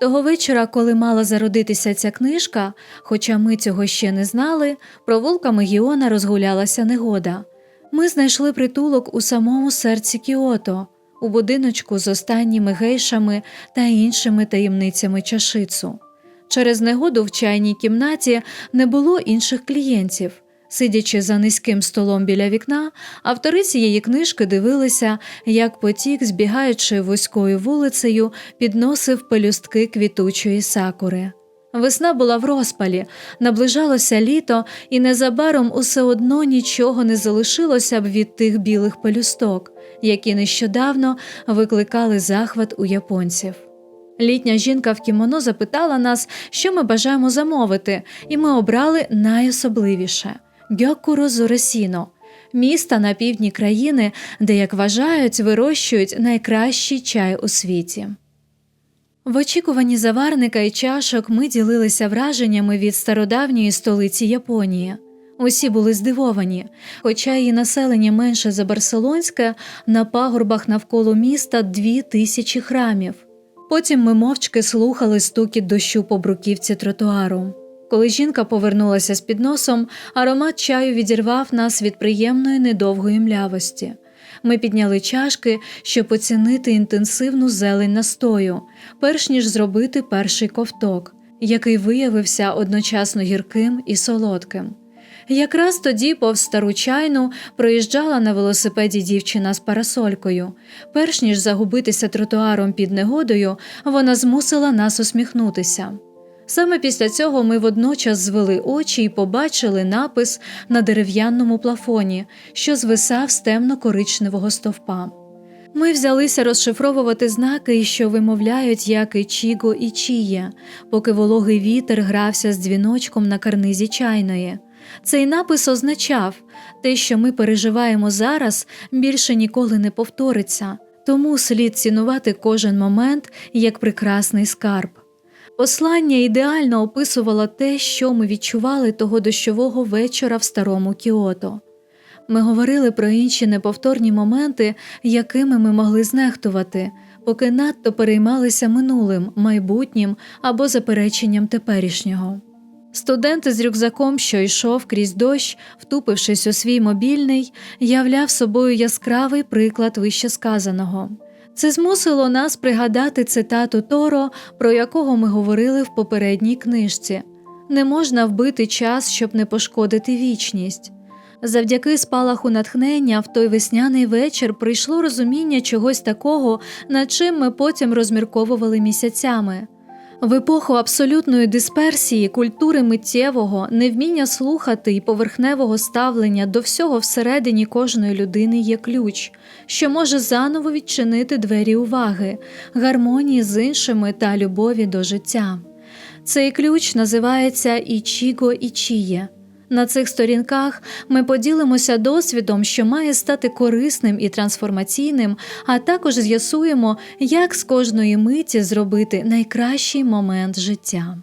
Того вечора, коли мала зародитися ця книжка, хоча ми цього ще не знали, провулками Гіона розгулялася негода. Ми знайшли притулок у самому серці Кіото, у будиночку з останніми гейшами та іншими таємницями чашицу. Через негоду в чайній кімнаті не було інших клієнтів. Сидячи за низьким столом біля вікна, автори цієї книжки дивилися, як потік, збігаючи вузькою вулицею, підносив пелюстки квітучої сакури. Весна була в розпалі, наближалося літо, і незабаром усе одно нічого не залишилося б від тих білих пелюсток, які нещодавно викликали захват у японців. Літня жінка в кімоно запитала нас, що ми бажаємо замовити, і ми обрали найособливіше Гьокуро Зоресіно, міста на півдні країни, де, як вважають, вирощують найкращий чай у світі. В очікуванні заварника і чашок ми ділилися враженнями від стародавньої столиці Японії. Усі були здивовані, хоча її населення менше за Барселонське, на пагорбах навколо міста дві тисячі храмів. Потім ми мовчки слухали стукіт дощу по бруківці тротуару. Коли жінка повернулася з підносом, аромат чаю відірвав нас від приємної недовгої млявості. Ми підняли чашки, щоб оцінити інтенсивну зелень настою, перш ніж зробити перший ковток, який виявився одночасно гірким і солодким. Якраз тоді повз стару чайну проїжджала на велосипеді дівчина з парасолькою. Перш ніж загубитися тротуаром під негодою, вона змусила нас усміхнутися. Саме після цього ми водночас звели очі і побачили напис на дерев'яному плафоні, що звисав з темно-коричневого стовпа. Ми взялися розшифровувати знаки, що вимовляють як Ічіго і Чіє, поки вологий вітер грався з дзвіночком на карнизі чайної. Цей напис означав те, що ми переживаємо зараз, більше ніколи не повториться, тому слід цінувати кожен момент як прекрасний скарб. Послання ідеально описувало те, що ми відчували того дощового вечора в старому Кіото. Ми говорили про інші неповторні моменти, якими ми могли знехтувати, поки надто переймалися минулим, майбутнім або запереченням теперішнього. Студент з рюкзаком, що йшов крізь дощ, втупившись у свій мобільний, являв собою яскравий приклад вищесказаного. Це змусило нас пригадати цитату Торо, про якого ми говорили в попередній книжці не можна вбити час, щоб не пошкодити вічність. Завдяки спалаху натхнення в той весняний вечір прийшло розуміння чогось такого, над чим ми потім розмірковували місяцями. В епоху абсолютної дисперсії, культури миттєвого, невміння слухати і поверхневого ставлення до всього всередині кожної людини є ключ, що може заново відчинити двері уваги, гармонії з іншими та любові до життя. Цей ключ називається Ічіго Ічіє. На цих сторінках ми поділимося досвідом, що має стати корисним і трансформаційним, а також з'ясуємо, як з кожної миті зробити найкращий момент життя.